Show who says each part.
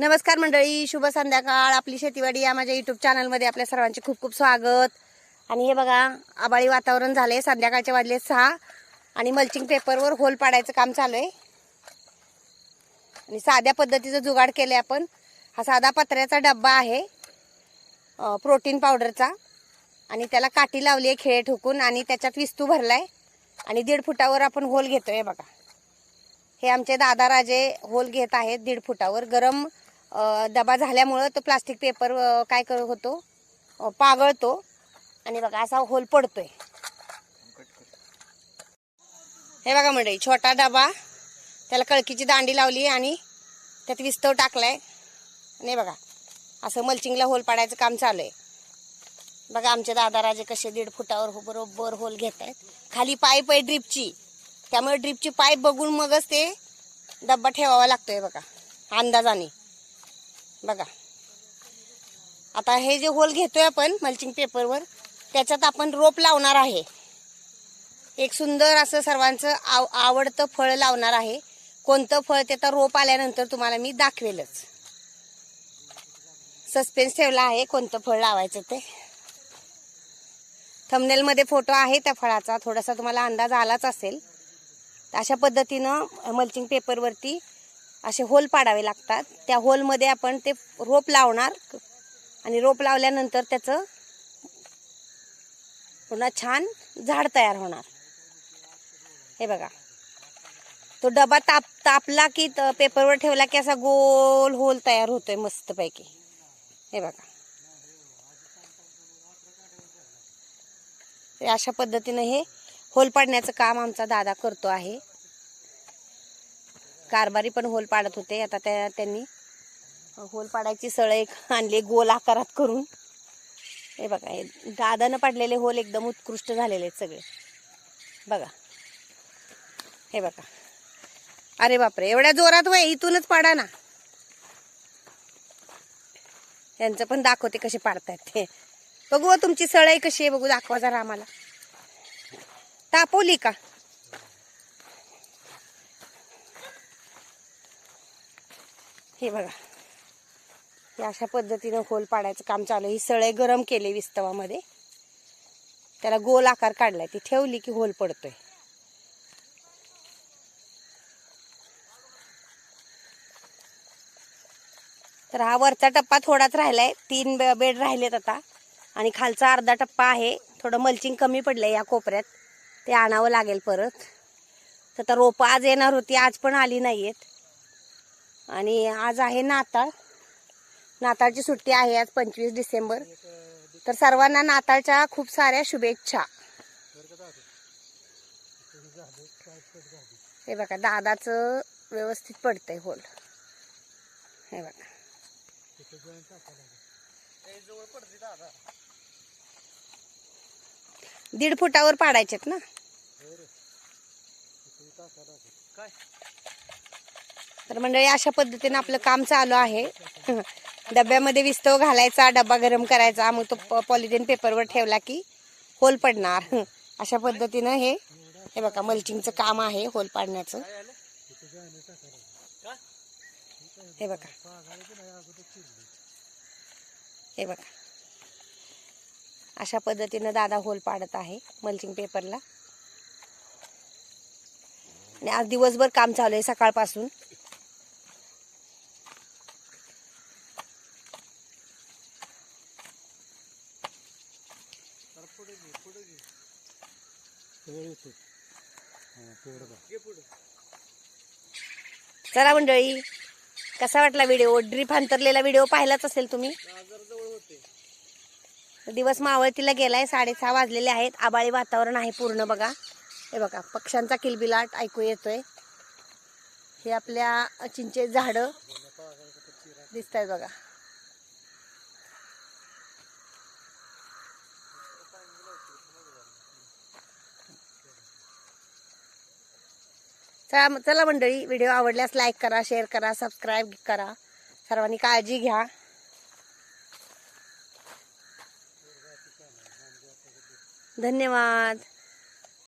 Speaker 1: नमस्कार मंडळी शुभ संध्याकाळ. आपली शेतीवाडी या माझ्या युट्यूब चॅनलमध्ये आपल्या सर्वांचे खूप खूप स्वागत. आणि हे बघा आबाळी वातावरण झाले संध्याकाळचे वाजले सहा आणि मल्चिंग पेपरवर होल पाडायचं काम चालू आहे आणि साध्या पद्धतीचं जुगाड केलं आहे आपण. हा साधा पत्र्याचा डब्बा आहे प्रोटीन पावडरचा आणि त्याला काठी लावली आहे खेळ ठोकून आणि त्याच्यात विस्तू भरला आहे आणि दीड फुटावर आपण होल घेतो आहे बघा. हे आमचे दादा राजे होल घेत आहेत दीड फुटावर. गरम डबा झाल्यामुळं तो प्लास्टिक पेपर काय कर होतो? पागळतो. आणि बघा असा होल पडतोय. हे बघा मंडळी छोटा डबा. त्याला कळकीची दांडी लावली आणि त्यात विस्तव टाकलाय. आणि बघा असं मल्चिंगला होल पाडायचं काम चालू आहे. बघा आमचे दादा राजे कसे दीड फुटावर हो- बरोबर होल घेत आहेत खाली पाईप आहे ड्रीपची त्यामुळे ड्रीपची पाईप बघून मगच ते डब्बा ठेवावा लागतोय बघा अंदाजाने. बघा. आता हे जे होल घेतोय आपण मल्चिंग पेपरवर त्याच्यात आपण रोप लावणार आहे. एक सुंदर असं सर्वांचं आव आवडतं फळ लावणार आहे. कोणतं फळ ते तर रोप आल्यानंतर तुम्हाला मी दाखवेलच. सस्पेन्स ठेवला आहे कोणतं फळ लावायचं ते. थमनेलमध्ये फोटो आहे त्या फळाचा थोडासा तुम्हाला अंदाज आलाच असेल. तर अशा पद्धतीनं मल्चिंग पेपरवरती असे होल पाडावे लागतात. त्या होलमध्ये आपण ते रोप लावणार. आणि रोप लावल्यानंतर त्याचं पुन्हा छान झाड तयार होणार. हे बघा. तो डबा ताप तापला की त- पेपरवर ठेवला की असा गोल होल तयार होतोय मस्तपैकी. हे बघा. ते अशा पद्धतीनं हे होल पाडण्याचं काम आमचा दादा करतो आहे. कारभारी पण होल पाडत होते. आता त्या त्यांनी होल पाडायची सळई आणली गोल आकारात करून. हे बघा हे दादानं पाडलेले होल एकदम उत्कृष्ट झालेले आहेत सगळे. बघा. हे बघा. अरे बापरे एवढ्या जोरात वय इथूनच पाडा ना. यांचं पण दाखवते कसे पाडतायत ते. बघू हो, तुमची सळई कशी आहे बघू दाखवा जरा आम्हाला. तापवली का? हे बघा. हे अशा पद्धतीनं होल पाडायचं काम चालू ही सळे गरम केले विस्तवामध्ये. त्याला गोल आकार काढलाय. ती ठेवली की होल पडतोय. तर हा वरचा टप्पा थोडाच राहिलाय. तीन बेड राहिलेत आता. आणि खालचा अर्धा टप्पा आहे. थोडं मल्चिंग कमी पडलंय या कोपऱ्यात. ते आणावं लागेल परत. तर आता रोपं आज येणार होती. आज पण आली नाहीयेत. आणि आज आहे नाताळ. नाताळची सुट्टी आहे आज पंचवीस डिसेंबर. तर सर्वांना नाताळच्या खूप साऱ्या शुभेच्छा. हे बघा दादाचं व्यवस्थित पडतंय होल हे बघा. दीड फुटावर पाडायचेत ना? तर मंडळी अशा पद्धतीने आपलं काम चालू आहे. डब्यामध्ये विस्तव घालायचा डबा गरम करायचा. मग तो प- पॉलिथिन पेपरवर ठेवला की होल पडणार. अशा पद्धतीनं हे हे बघा मल्चिंगचं काम आहे होल पाडण्याचं. हे बघा. हे बघा. अशा पद्धतीनं दादा होल पाडत आहे मल्चिंग पेपरला आणि आज दिवसभर काम चालू आहे सकाळपासून. चला मंडळी कसा वाटला व्हिडिओ? ड्रीप अंतरलेला व्हिडिओ पाहिलाच असेल तुम्ही? दिवस मावळतीला गेलाय साडेसहा वाजलेले आहेत. आबाळी वातावरण आहे पूर्ण बघा. हे बघा पक्ष्यांचा किलबिलाट ऐकू येतोय. हे आपल्या चिंचे झाडं दिसत आहेत बघा. चला चला मंडळी व्हिडिओ आवडल्यास लाईक करा शेअर करा सबस्क्राईब करा. सर्वांनी काळजी घ्या. धन्यवाद.